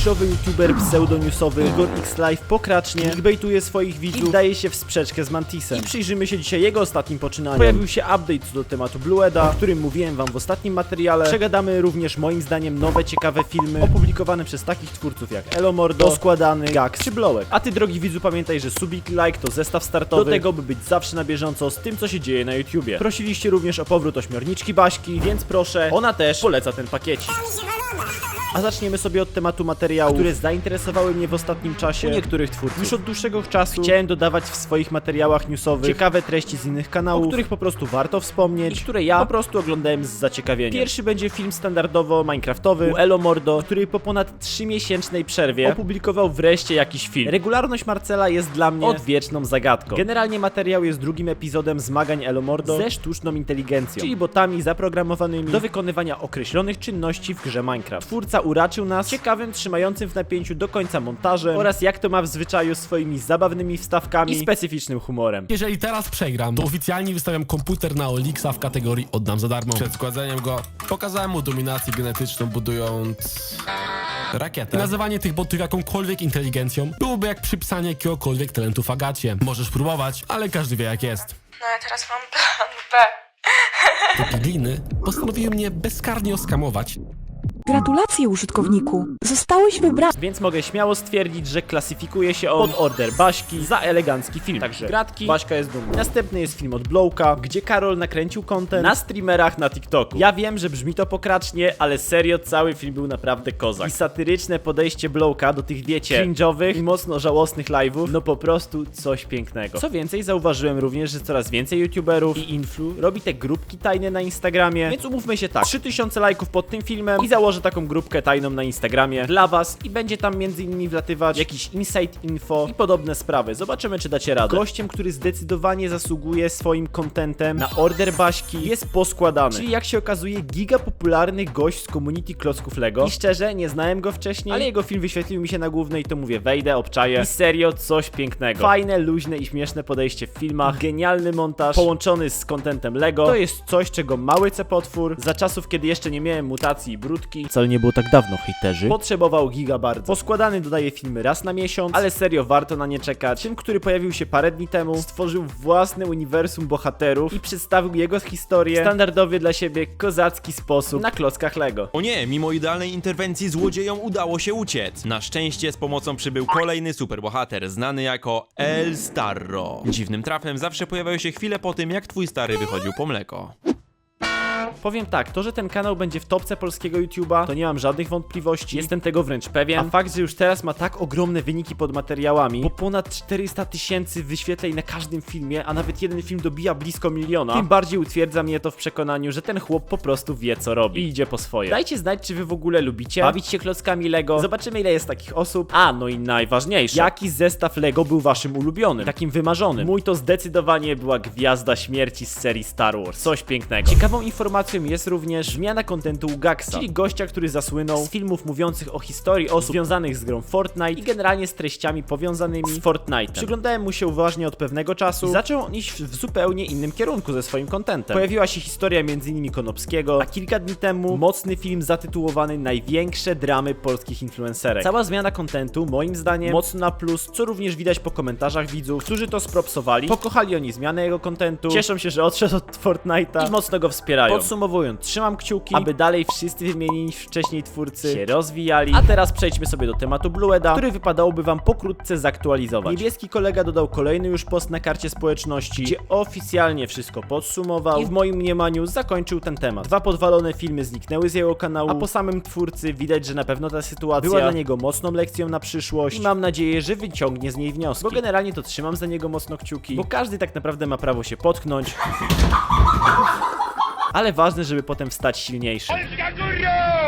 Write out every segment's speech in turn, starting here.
niszowy youtuber pseudonewsowy Igor X Live pokracznie clickbaituje swoich widzów i daje się w sprzeczkę z Mantisem. I przyjrzymy się dzisiaj jego ostatnim poczynaniom. Pojawił się update do tematu Blueda, o którym mówiłem wam w ostatnim materiale. Przegadamy również moim zdaniem nowe ciekawe filmy opublikowane przez takich twórców jak Elomordo, Składany, Gax czy Blowek. A ty drogi widzu pamiętaj, że subik like to zestaw startowy do tego by być zawsze na bieżąco z tym co się dzieje na YouTubie. Prosiliście również o powrót ośmiorniczki Baśki, więc proszę, ona też poleca ten pakiecik. A zaczniemy sobie od tematu materiałów, które zainteresowały mnie w ostatnim czasie u niektórych twórców. Już od dłuższego czasu chciałem dodawać w swoich materiałach newsowych ciekawe treści z innych kanałów, o których po prostu warto wspomnieć i które ja po prostu oglądałem z zaciekawieniem. Pierwszy będzie film standardowo minecraftowy u Elo Mordo, który po ponad 3-miesięcznej przerwie opublikował wreszcie jakiś film. Regularność Marcela jest dla mnie odwieczną zagadką. Generalnie materiał jest drugim epizodem zmagań Elo Mordo ze sztuczną inteligencją, czyli botami zaprogramowanymi do wykonywania określonych czynności w grze Minecraft. Twórca uraczył nas ciekawym, trzymającym w napięciu do końca montażem oraz jak to ma w zwyczaju swoimi zabawnymi wstawkami i specyficznym humorem. Jeżeli teraz przegram, to oficjalnie wystawiam komputer na Olixa w kategorii oddam za darmo. Przed składzeniem go pokazałem mu dominację genetyczną budując rakietę. I nazywanie tych botów jakąkolwiek inteligencją byłoby jak przypisanie jakiegokolwiek talentu Fagacie. Możesz próbować, ale każdy wie jak jest. No ja teraz mam plan B. Te pigliny postanowiły mnie bezkarnie oskamować Gratulacje użytkowniku. Zostałeś wybrany. Więc mogę śmiało stwierdzić, że klasyfikuje się on pod order Baśki za elegancki film. Także gratki, Baśka jest dumna. Następny jest film od Blowka, gdzie Karol nakręcił content na streamerach na TikToku. Ja wiem, że brzmi to pokracznie, ale serio cały film był naprawdę kozak. I satyryczne podejście Blowka do tych, wiecie, cringe'owych i mocno żałosnych live'ów, no po prostu coś pięknego. Co więcej, zauważyłem również, że coraz więcej youtuberów i influ robi te grupki tajne na Instagramie, więc umówmy się tak, 3000 lajków pod tym filmem i założę taką grupkę tajną na Instagramie dla was i będzie tam między innymi wlatywać jakiś insight info i podobne sprawy. Zobaczymy, czy dacie radę. Gościem, który zdecydowanie zasługuje swoim contentem na order Baśki jest poskładany, czyli jak się okazuje giga popularny gość z community klocków Lego i szczerze, nie znałem go wcześniej, ale jego film wyświetlił mi się na głównej, to mówię, wejdę, obczaję i serio coś pięknego. Fajne, luźne i śmieszne podejście w filmach, genialny montaż połączony z contentem Lego, to jest coś, czego mały cepotwór za czasów, kiedy jeszcze nie miałem mutacji i brudki, wcale nie było tak dawno, hejterzy, potrzebował giga bardzo. Poskładany dodaje filmy raz na miesiąc, ale serio warto na nie czekać. Film, który pojawił się parę dni temu, stworzył własne uniwersum bohaterów i przedstawił jego historię w standardowy dla siebie kozacki sposób na klockach Lego. O nie, mimo idealnej interwencji złodziejom udało się uciec. Na szczęście z pomocą przybył kolejny superbohater, znany jako El Starro. Dziwnym trafem zawsze pojawiają się chwile po tym, jak twój stary wychodził po mleko. Powiem tak, to, że ten kanał będzie w topce polskiego YouTube'a, to nie mam żadnych wątpliwości, jestem tego wręcz pewien. A fakt, że już teraz ma tak ogromne wyniki pod materiałami, bo ponad 400 tysięcy wyświetleń na każdym filmie, a nawet jeden film dobija blisko miliona, tym bardziej utwierdza mnie to w przekonaniu, że ten chłop po prostu wie co robi i idzie po swoje. Dajcie znać, czy wy w ogóle lubicie bawić się klockami Lego. Zobaczymy ile jest takich osób. A, no i najważniejsze, jaki zestaw Lego był waszym ulubionym, takim wymarzonym. Mój to zdecydowanie była Gwiazda Śmierci z serii Star Wars. Coś pięknego. Ciekawą informacją jest również zmiana kontentu u Gaxa, czyli gościa, który zasłynął z filmów mówiących o historii osób związanych z grą Fortnite i generalnie z treściami powiązanymi z Fortnite. Przyglądałem mu się uważnie od pewnego czasu i zaczął on iść w zupełnie innym kierunku ze swoim kontentem. Pojawiła się historia m.in. Konopskiego, a kilka dni temu mocny film zatytułowany Największe dramy polskich influencerek. Cała zmiana kontentu, moim zdaniem, mocno na plus, co również widać po komentarzach widzów, którzy to spropsowali, pokochali oni zmianę jego kontentu, cieszą się, że odszedł od Fortnite'a i mocno go wspierają. Podsumowując, trzymam kciuki, aby dalej wszyscy wymienieni wcześniej twórcy się rozwijali. A teraz przejdźmy sobie do tematu Blueda, który wypadałoby wam pokrótce zaktualizować. Niebieski kolega dodał kolejny już post na karcie społeczności, gdzie oficjalnie wszystko podsumował i w moim mniemaniu zakończył ten temat. Dwa podwalone filmy zniknęły z jego kanału, a po samym twórcy widać, że na pewno ta sytuacja była dla niego mocną lekcją na przyszłość i mam nadzieję, że wyciągnie z niej wnioski. Bo generalnie to trzymam za niego mocno kciuki, bo każdy tak naprawdę ma prawo się potknąć. ale ważne, żeby potem wstać silniejszy.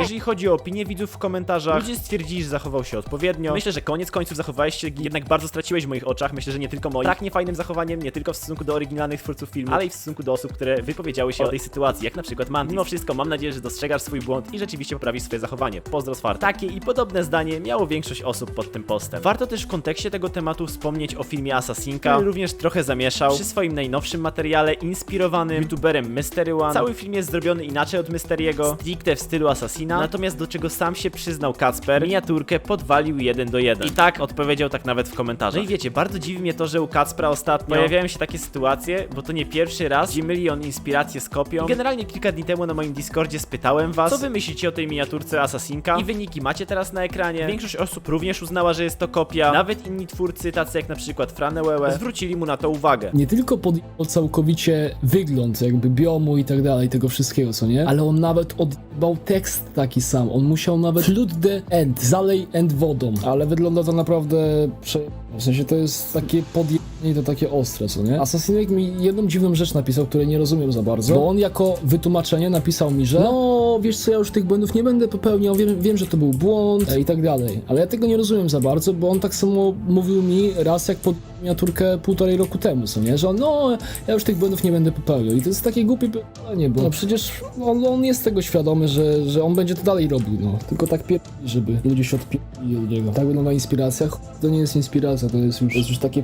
Jeżeli chodzi o opinię widzów w komentarzach, ludzie stwierdzili, że zachował się odpowiednio. Myślę, że koniec końców zachowałeś się, jednak bardzo straciłeś w moich oczach. Myślę, że nie tylko moim. Tak niefajnym zachowaniem, nie tylko w stosunku do oryginalnych twórców filmu, ale i w stosunku do osób, które wypowiedziały się o tej sytuacji, jak na przykład Mantis. Mimo wszystko mam nadzieję, że dostrzegasz swój błąd i rzeczywiście poprawisz swoje zachowanie. Pozdro z far. Takie i podobne zdanie miało większość osób pod tym postem. Warto też w kontekście tego tematu wspomnieć o filmie Assassinka, który również trochę zamieszał przy swoim najnowszym materiale inspirowanym youtuberem Mystery One. Cały film jest zrobiony inaczej od Mysteriego, stricte w stylu Assassina Assassina, natomiast do czego sam się przyznał Kacper, miniaturkę podwalił jeden do jeden. I tak odpowiedział tak nawet w komentarzach. No i wiecie, bardzo dziwi mnie to, że u Kacpra ostatnio pojawiają się takie sytuacje, bo to nie pierwszy raz, gdzie myli on inspirację z kopią. I generalnie kilka dni temu na moim Discordzie spytałem was, co wy myślicie o tej miniaturce Assassinka i wyniki macie teraz na ekranie. Większość osób również uznała, że jest to kopia. Nawet inni twórcy, tacy jak na przykład Franewewe, zwrócili mu na to uwagę. nie tylko podjął całkowicie wygląd, jakby biomu i tak dalej, tego wszystkiego, co nie? Ale on nawet odbał tekst taki sam. On musiał nawet flood the end, zalej end wodą. Ale wygląda to naprawdę prze... W sensie to jest takie podjęcie i to takie ostre, co nie? Assassinek mi jedną dziwną rzecz napisał, której nie rozumiem za bardzo. Bo on jako wytłumaczenie napisał mi, że no, wiesz co, ja już tych błędów nie będę popełniał, wiem, wiem że to był błąd e, i tak dalej. Ale ja tego nie rozumiem za bardzo, bo on tak samo mówił mi raz, jak pod miniaturkę półtorej roku temu, co nie? Że on, no, ja już tych błędów nie będę popełniał. I to jest takie głupie pytanie, bo no przecież on, on jest tego świadomy, że, że on będzie to dalej robił, no. Tylko tak pier... żeby ludzie się odpierali od niego. Tak wygląda inspiracja. Ch- To nie jest inspiracja, to jest już, to jest już takie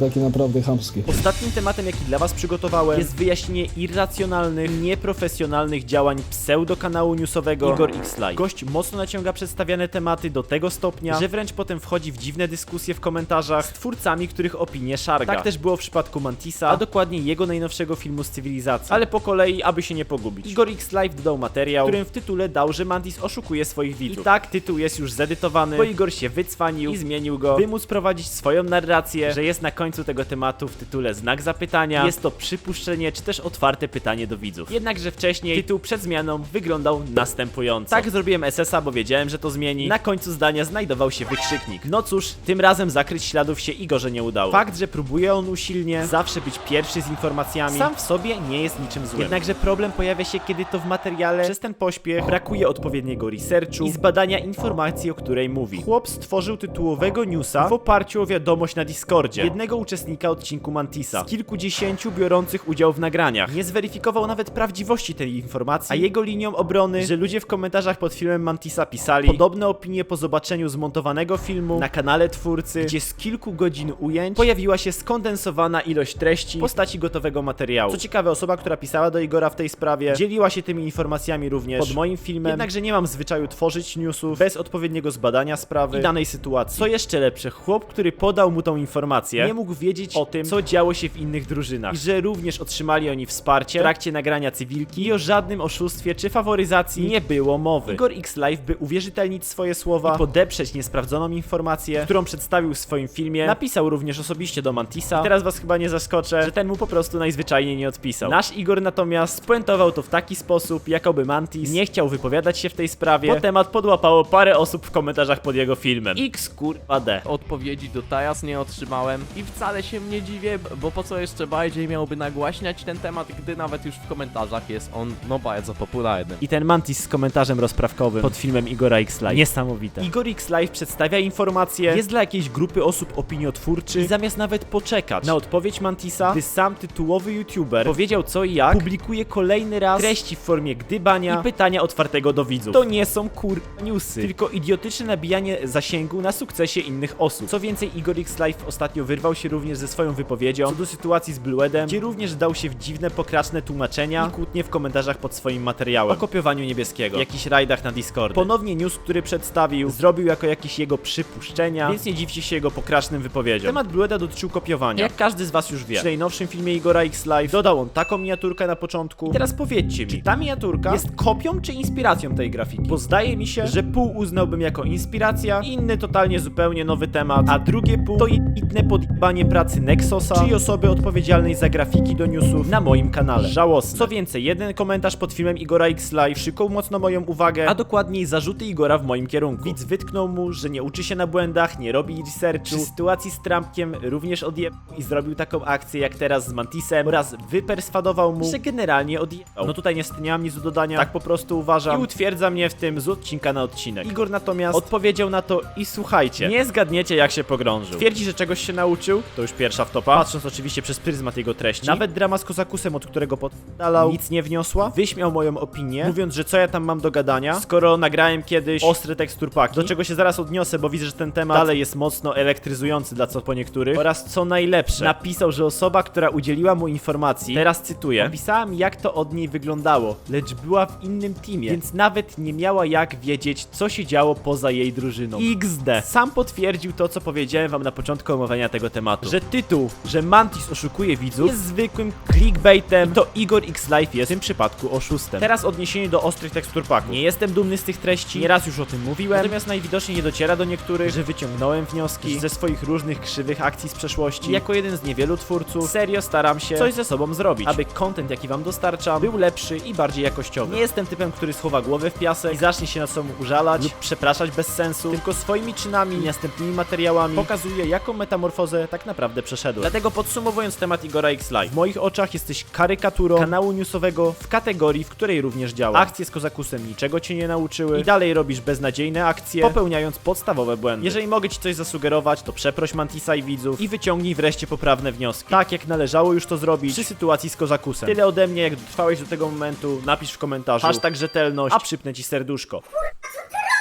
takie naprawdę chamskie. Ostatnim tematem, jaki dla Was przygotowałem, jest wyjaśnienie irracjonalnych, nieprofesjonalnych działań pseudo-kanału newsowego Igor X Live. Gość mocno naciąga przedstawiane tematy do tego stopnia, że wręcz potem wchodzi w dziwne dyskusje w komentarzach z twórcami, których opinie szarga. Tak też było w przypadku Mantisa, a dokładnie jego najnowszego filmu z cywilizacji. Ale po kolei, aby się nie pogubić. Igor X Live dodał materiał, którym w tytule dał, że Mantis oszukuje swoich widzów. I tak tytuł jest już zedytowany, bo Igor się wycwanił i zmienił go, by móc prowadzić swoją narrację, że jest na końcu tego tematu w tytule znak zapytania. Jest to przypuszczenie, czy też otwarte pytanie do widzów. Jednakże wcześniej tytuł przed zmianą wyglądał następująco. Tak zrobiłem SS-a, bo wiedziałem, że to zmieni. Na końcu zdania znajdował się wykrzyknik. No cóż, tym razem zakryć śladów się Igorze nie udało. Fakt, że próbuje on usilnie zawsze być pierwszy z informacjami, sam w sobie nie jest niczym złym. Jednakże problem pojawia się, kiedy to w materiale przez ten pośpiech brakuje odpowiedniego researchu i zbadania informacji, o której mówi. Chłop stworzył tytułowego newsa w oparciu o wiadomość na Discordzie jednego uczestnika odcinku Mantisa z kilkudziesięciu biorących udział w nagraniach. Nie zweryfikował nawet prawdziwości tej informacji, a jego linią obrony, że ludzie w komentarzach pod filmem Mantisa pisali podobne opinie po zobaczeniu zmontowanego filmu na kanale twórcy, gdzie z kilku godzin ujęć pojawiła się skondensowana ilość treści w postaci gotowego materiału. Co ciekawe, osoba, która pisała do Igora w tej sprawie, dzieliła się tymi informacjami również pod moim filmem, jednakże nie mam zwyczaju tworzyć newsów bez odpowiedniego zbadania sprawy i danej sytuacji. Co jeszcze lepsze, chłop, który podał mu tą informację, nie mógł wiedzieć o tym, co działo się w innych drużynach i że również otrzymali oni wsparcie w trakcie nagrania cywilki i o żadnym oszustwie czy faworyzacji nie było mowy. Igor X Live, by uwierzytelnić swoje słowa i podeprzeć niesprawdzoną informację, którą przedstawił w swoim filmie, napisał również osobiście do Mantisa. Teraz was chyba nie zaskoczę, że ten mu po prostu najzwyczajniej nie odpisał. Nasz Igor natomiast spuentował to w taki sposób, jakoby Mantis nie chciał wypowiadać się w tej sprawie, bo temat podłapało parę osób w komentarzach pod jego filmem. X kurwa D. Odpowiedzi do teraz nie otrzymałem i wcale się nie dziwię, bo po co jeszcze bardziej miałby nagłaśniać ten temat, gdy nawet już w komentarzach jest on no bardzo popularny. I ten Mantis z komentarzem rozprawkowym pod filmem Igora X Live. Niesamowite. Igor X Live przedstawia informacje, jest dla jakiejś grupy osób opiniotwórczy i zamiast nawet poczekać na odpowiedź Mantisa, gdy sam tytułowy youtuber powiedział co i jak, publikuje kolejny raz treści w formie gdybania i pytania otwartego do widzów. To nie są kur... newsy, tylko idiotyczne nabijanie zasięgu na sukcesie innych osób. Co więcej, Igor X Live ostatnio wyrwał się również ze swoją wypowiedzią co do sytuacji z Bluedem, gdzie również dał się w dziwne, pokraczne tłumaczenia i kłótnie w komentarzach pod swoim materiałem o kopiowaniu niebieskiego, jakichś rajdach na Discord. Ponownie news, który przedstawił, zrobił jako jakieś jego przypuszczenia, więc nie dziwcie się jego pokracznym wypowiedziom. Temat Blueda dotyczył kopiowania, jak każdy z was już wie. W najnowszym filmie Igora X Live dodał on taką miniaturkę na początku. I teraz powiedzcie mi, czy ta miniaturka jest kopią czy inspiracją tej grafiki? Bo zdaje mi się, że pół uznałbym jako inspiracja, inny totalnie zupełnie nowy temat, a drugie pół to jebitne podjebanie pracy Nexosa, czyli osoby odpowiedzialnej za grafiki do newsów na moim kanale. Żałosne. Co więcej, jeden komentarz pod filmem Igora X Live przykuł mocno moją uwagę, a dokładniej zarzuty Igora w moim kierunku. Widz wytknął mu, że nie uczy się na błędach, nie robi researchu. Przy sytuacji z Trumpkiem również odjebał i zrobił taką akcję jak teraz z Mantisem oraz wyperswadował mu, że generalnie odjebał. No tutaj niestety nie mam nic do dodania, tak po prostu uważam i utwierdza mnie w tym z odcinka na odcinek. Igor natomiast odpowiedział na to i słuchajcie, nie zgadniecie jak się pogrążył. Twierdzi, że czegoś się nauczył, to już pierwsza wtopa. Patrząc oczywiście przez pryzmat jego treści. Nawet drama z Kozakusem, od którego podalał, nic nie wniosła. Wyśmiał moją opinię, mówiąc, że co ja tam mam do gadania, skoro nagrałem kiedyś ostry tekstur paki, do czego się zaraz odniosę, bo widzę, że ten temat dalej jest mocno elektryzujący dla co po niektórych. Oraz co najlepsze, napisał, że osoba, która udzieliła mu informacji, teraz cytuję, napisała mi jak to od niej wyglądało, lecz była w innym teamie, więc nawet nie miała jak wiedzieć, co się działo poza jej drużyną. XD. Sam potwierdził to, co powiedziałem wam na początku omawiania tego tematu, że tytuł, że Mantis oszukuje widzów, jest zwykłym clickbaitem, to Igor X Life jest w tym przypadku oszustem. Teraz odniesienie do ostrych tekstur paku. Nie jestem dumny z tych treści, nieraz już o tym mówiłem, natomiast najwidoczniej nie dociera do niektórych, że wyciągnąłem wnioski ze swoich różnych krzywych akcji z przeszłości. Jako jeden z niewielu twórców, serio staram się coś ze sobą zrobić, aby content, jaki wam dostarczam, był lepszy i bardziej jakościowy. Nie jestem typem, który schowa głowę w piasek i zacznie się nad sobą użalać lub przepraszać bez sensu, tylko swoimi czynami i następnymi materiałami pokazuję, jaką metamorfozę tak naprawdę przeszedłem. Dlatego podsumowując temat Igora X Live, w moich oczach jesteś karykaturą kanału newsowego w kategorii, w której również działa. Akcje z Kozakusem niczego cię nie nauczyły i dalej robisz beznadziejne akcje, popełniając podstawowe błędy. Jeżeli mogę ci coś zasugerować, to przeproś Mantisa i widzów i wyciągnij wreszcie poprawne wnioski. Tak jak należało już to zrobić przy sytuacji z Kozakusem. Tyle ode mnie, jak dotrwałeś do tego momentu, napisz w komentarzu hashtag rzetelność, a przypnę ci serduszko.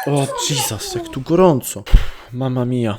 O, Jesus, jak tu gorąco. Mama mia.